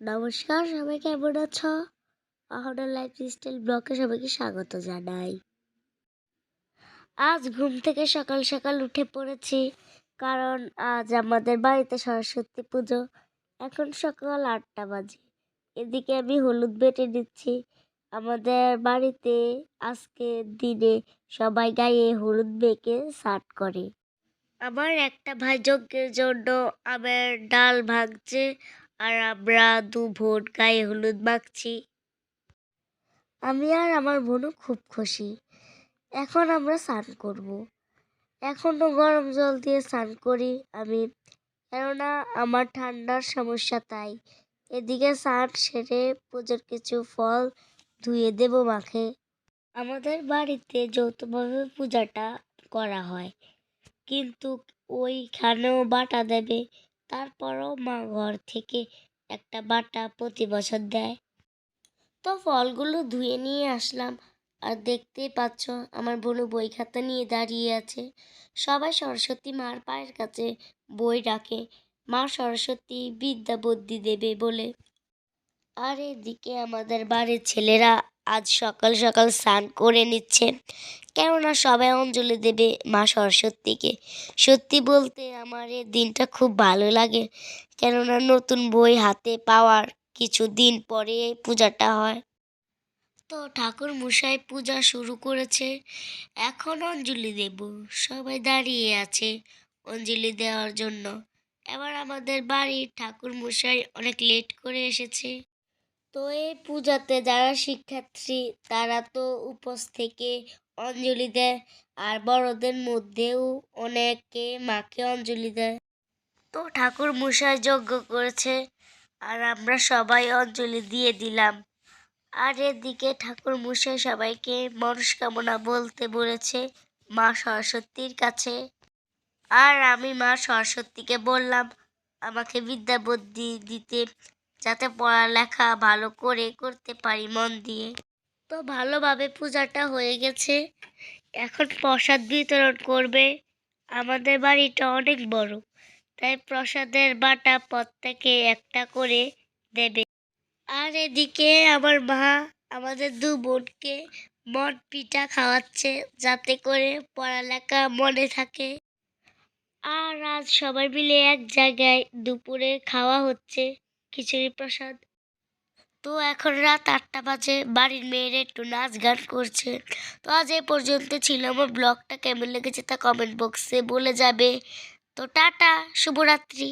নমস্কার সবাই, কেমন আছো? অহনা লাইফ স্টাইল ব্লগে সবাইকে স্বাগত জানাই। আজ ঘুম থেকে সকাল সকাল উঠে পড়েছি, কারণ আজ আমাদের বাড়িতে সরস্বতী পুজো। এখন সকাল আটটা বাজে। এদিকে আমি হলুদ বেটে নিচ্ছি। আমাদের বাড়িতে আজকে দিনে সবাই গায়ে হলুদ বেঁকে স্নান করে। আমার একটা ভাই যজ্ঞের জন্য আমের ডাল ভাঙছে। আর আমরা দু ভোট গায়ে হলুদ মাখছি। আমি আর আমার বোনও খুব খুশি। এখন আমরা স্নান করব। এখনও গরম জল দিয়ে স্নান করি আমি। কেননা আমার ঠান্ডার সমস্যা তাই। এদিকে স্নান সেরে পুজোর কিছু ফল ধুয়ে দেব মাখে। আমাদের বাড়িতে যৌথভাবে পূজাটা করা হয়। কিন্তু ওইখানেও বাটা দেবে। তারপরও মা ঘর থেকে একটা বাটা প্রতি বছর দেয়। তো ফলগুলো ধুয়ে নিয়ে আসলাম। আর দেখতেই পাচ্ছ, আমার বোনু বই খাতা নিয়ে দাঁড়িয়ে আছে। সবাই সরস্বতী মার পায়ের কাছে বই রাখে। মা সরস্বতী বিদ্যা বুদ্ধি দেবে বলে। আর এদিকে আমাদের বাড়ির ছেলেরা আজ সকাল সকাল স্নান করে নিচ্ছে। কেননা সবাই অঞ্জলি দেবে মা সরস্বতীকে। সত্যি বলতে আমার এই দিনটা খুব ভালো লাগে। কেননা নতুন বই হাতে পাওয়ার কিছু দিন পরে পূজাটা হয়। তো ঠাকুর মশাই পূজা শুরু করেছে। এখন অঞ্জলি দেব। সবাই দাঁড়িয়ে আছে অঞ্জলি দেওয়ার জন্য। এবার আমাদের বাড়ির ঠাকুর মশাই অনেক লেট করে এসেছে। তো এই পূজাতে যারা শিক্ষার্থী, তারা তো উপোস থেকে অঞ্জলি দেয় আর বড়দের মধ্যেও অনেকে মাকে অঞ্জলি দেয়। তো ঠাকুর মশাই যজ্ঞ করেছে আর আমরা সবাই অঞ্জলি দিয়ে দিলাম। আর এদিকে ঠাকুর মশাই সবাইকে মনস্কামনা বলতে বলেছে মা সরস্বতীর কাছে। আর আমি মা সরস্বতীকে বললাম, আমাকে বিদ্যা বুদ্ধি দিতে যাতে পড়ালেখা ভালো করে করতে পারি মন দিয়ে। তো ভালোভাবে পূজাটা হয়ে গেছে। এখন প্রসাদ বিতরণ করবে। আমাদের বাড়িটা অনেক বড়, তাই প্রসাদের বাটা প্রত্যেকে একটা করে দেবে। আর এদিকে আমার মা আমাদের দু বোনকে মন পিঠা খাওয়াচ্ছে, যাতে করে পড়ালেখা মনে থাকে। আর আজ সবাই মিলে এক জায়গায় দুপুরে খাওয়া হচ্ছে। খিচুড়ি প্রসাদ। তো এখন রাত আটটা বাজে, বাড়ির মেয়েরা একটু নাচ গান করছে। তো আজ এই পর্যন্ত ছিল আমার ব্লগটা, কেমন লেগেছে তা কমেন্ট বক্সে বলে যাবে। তো টাটা, শুভরাত্রি।